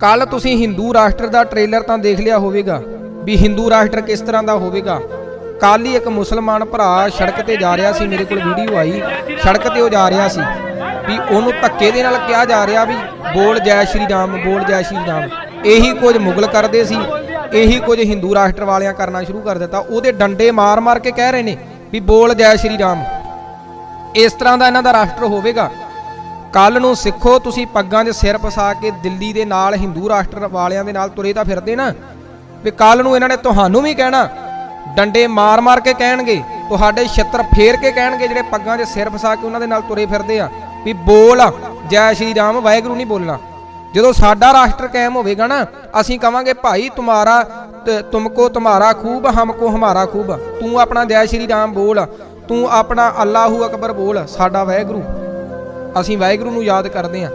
ਕੱਲ ਤੁਸੀਂ ਹਿੰਦੂ ਰਾਸ਼ਟਰ ਦਾ ਟ੍ਰੇਲਰ ਤਾਂ ਦੇਖ ਲਿਆ ਹੋਵੇਗਾ ਵੀ ਹਿੰਦੂ ਰਾਸ਼ਟਰ ਕਿਸ ਤਰ੍ਹਾਂ ਦਾ ਹੋਵੇਗਾ। ਕੱਲ ਹੀ ਇੱਕ ਮੁਸਲਮਾਨ ਭਰਾ ਸੜਕ ਤੇ ਜਾ ਰਿਹਾ ਸੀ, ਮੇਰੇ ਕੋਲ ਵੀਡੀਓ ਆਈ। ਸੜਕ ਤੇ ਉਹ ਜਾ ਰਿਹਾ ਸੀ ਵੀ ਉਹਨੂੰ ਧੱਕੇ ਦੇ ਨਾਲ ਕਿਹਾ ਜਾ ਰਿਹਾ ਵੀ ਬੋਲ ਜੈ ਸ਼੍ਰੀ ਰਾਮ, ਬੋਲ ਜੈ ਸ਼੍ਰੀ ਰਾਮ। ਇਹੀ ਕੁਝ ਮੁਗਲ ਕਰਦੇ ਸੀ, ਇਹੀ ਕੁਝ ਹਿੰਦੂ ਰਾਸ਼ਟਰ ਵਾਲਿਆਂ ਕਰਨਾ ਸ਼ੁਰੂ ਕਰ ਦਿੱਤਾ। ਉਹਦੇ ਡੰਡੇ ਮਾਰ-ਮਾਰ ਕੇ ਕਹਿ ਰਹੇ ਨੇ ਵੀ ਬੋਲ ਜੈ ਸ਼੍ਰੀ ਰਾਮ। ਇਸ ਤਰ੍ਹਾਂ ਦਾ ਇਹਨਾਂ ਦਾ ਰਾਸ਼ਟਰ ਹੋਵੇਗਾ। ਕੱਲ ਨੂੰ ਸਿੱਖੋ, ਤੁਸੀਂ ਪੱਗਾਂ 'ਚ ਸਿਰ ਫਸਾ ਕੇ ਦਿੱਲੀ ਦੇ ਨਾਲ ਹਿੰਦੂ ਰਾਸ਼ਟਰ ਵਾਲਿਆਂ ਦੇ ਨਾਲ ਤੁਰੇ ਤਾਂ ਫਿਰਦੇ ਨਾ। ਵੀ ਕੱਲ ਨੂੰ ਇਹਨਾਂ ਨੇ ਤੁਹਾਨੂੰ ਵੀ ਕਹਿਣਾ, ਡੰਡੇ ਮਾਰ-ਮਾਰ ਕੇ ਕਹਿਣਗੇ, ਤੁਹਾਡੇ ਛਿੱਤਰ ਫੇਰ ਕੇ ਕਹਿਣਗੇ ਜਿਹੜੇ ਪੱਗਾਂ 'ਚ ਸਿਰ ਫਸਾ ਕੇ ਉਹਨਾਂ ਦੇ ਨਾਲ ਤੁਰੇ ਫਿਰਦੇ ਆ। ਵੀ ਬੋਲ ਜੈ ਸ਼੍ਰੀ ਰਾਮ, ਵਾਹਿਗੁਰੂ ਨਹੀਂ ਬੋਲਣਾ। ਜਦੋਂ ਸਾਡਾ ਰਾਸ਼ਟਰ ਕਾਇਮ ਹੋਵੇਗਾ ਨਾ, ਅਸੀਂ ਕਵਾਂਗੇ, ਭਾਈ ਤੁਮਾਰਾ ਤ- ਤੁਮਕੋ ਤੁਮਾਰਾ ਖੂਬ, ਹਮਕੋ ਹਮਾਰਾ ਖੂਬ। ਤੂੰ ਆਪਣਾ ਜੈ ਸ਼੍ਰੀ ਰਾਮ ਬੋਲ, ਤੂੰ ਆਪਣਾ ਅੱਲਾਹੂ ਅਕਬਰ ਬੋਲ, ਸਾਡਾ ਵਾਹਿਗੁਰੂ। ਅਸੀਂ ਵਾਹਿਗੁਰੂ ਨੂੰ ਯਾਦ ਕਰਦੇ ਹਾਂ।